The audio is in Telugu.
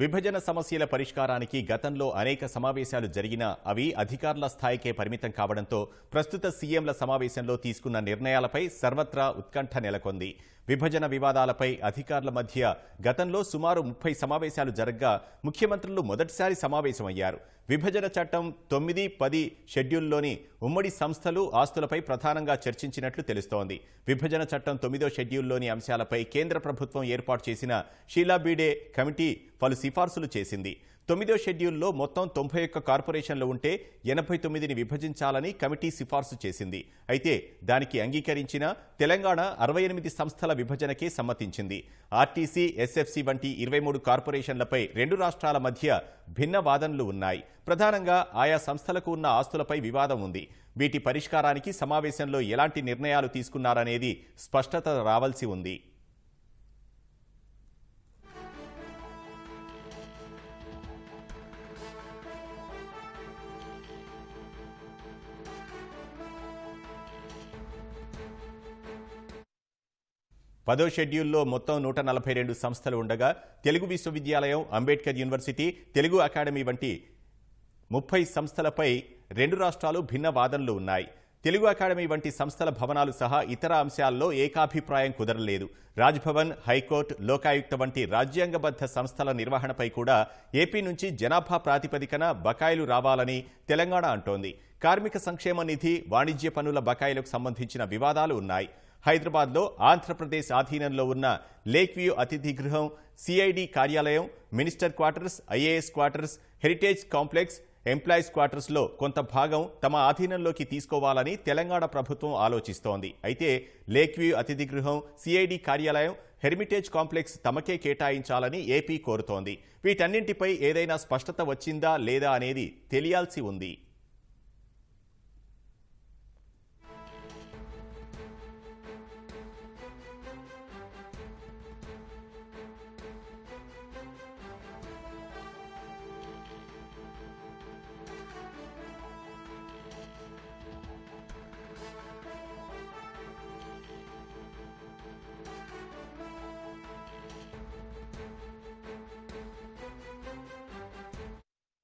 విభజన సమస్యల పరిష్కారానికి గతంలో అనేక సమావేశాలు జరిగినా అవి అధికారుల స్థాయికే పరిమితం కావడంతో ప్రస్తుత సీఎంల సమావేశంలో తీసుకున్న నిర్ణయాలపై సర్వత్రా ఉత్కంఠ నెలకొంది. విభజన వివాదాలపై అధికారుల మధ్య గతంలో సుమారు ముప్పై సమావేశాలు జరగ్గా ముఖ్యమంత్రులు మొదటిసారి సమావేశమయ్యారు. విభజన చట్టం తొమ్మిది పది షెడ్యూల్లోని ఉమ్మడి సంస్థలు ఆస్తులపై ప్రధానంగా చర్చించినట్లు తెలుస్తోంది. విభజన చట్టం తొమ్మిదో షెడ్యూల్లోని అంశాలపై కేంద్ర ప్రభుత్వం ఏర్పాటు చేసిన షీలా బీడే కమిటీ పలు సిఫార్సులు చేసింది. తొమ్మిదో షెడ్యూల్లో మొత్తం తొంభై ఒక్క కార్పొరేషన్లు ఉంటే ఎనభై తొమ్మిదిని విభజించాలని కమిటీ సిఫార్సు చేసింది. అయితే దానికి అంగీకరించిన తెలంగాణ అరవై ఎనిమిది సంస్థల విభజనకే సమ్మతించింది. ఆర్టీసీ ఎస్ఎఫ్సి వంటి ఇరవై మూడు కార్పొరేషన్లపై రెండు రాష్ట్రాల మధ్య భిన్న వాదనలు ఉన్నాయి. ప్రధానంగా ఆయా సంస్థలకు ఉన్న ఆస్తులపై వివాదం ఉంది. వీటి పరిష్కారానికి సమావేశంలో ఎలాంటి నిర్ణయాలు తీసుకున్నారనేది స్పష్టత రావాల్సి ఉంది. పదో షెడ్యూల్లో మొత్తం నూట నలభై రెండు సంస్థలు ఉండగా తెలుగు విశ్వవిద్యాలయం అంబేద్కర్ యూనివర్సిటీ తెలుగు అకాడమీ వంటి ముప్పై సంస్థలపై రెండు రాష్ట్రాలు భిన్న వాదనలు ఉన్నాయి. తెలుగు అకాడమీ వంటి సంస్థల భవనాలు సహా ఇతర అంశాల్లో ఏకాభిప్రాయం కుదరలేదు. రాజ్భవన్ హైకోర్టు లోకాయుక్త వంటి రాజ్యాంగబద్ధ సంస్థల నిర్వహణపై కూడా ఏపీ నుంచి జనాభా ప్రాతిపదికన బకాయిలు రావాలని తెలంగాణ అంటోంది. కార్మిక సంక్షేమ నిధి వాణిజ్య పనుల బకాయిలకు సంబంధించిన వివాదాలు ఉన్నాయి. హైదరాబాద్లో ఆంధ్రప్రదేశ్ ఆధీనంలో ఉన్న లేక్ వ్యూ అతిథి గృహం సిఐడి కార్యాలయం minister quarters IAS quarters heritage complex employees క్వార్టర్స్లో కొంత భాగం తమ ఆధీనంలోకి తీసుకోవాలని తెలంగాణ ప్రభుత్వం ఆలోచిస్తోంది. అయితే లేక్ వ్యూ అతిథి గృహం సిఐడి కార్యాలయం హెరిమిటేజ్ కాంప్లెక్స్ తమకే కేటాయించాలని ఏపీ కోరుతోంది. వీటన్నింటిపై ఏదైనా స్పష్టత వచ్చిందా లేదా అనేది తెలియాల్సి ఉంది.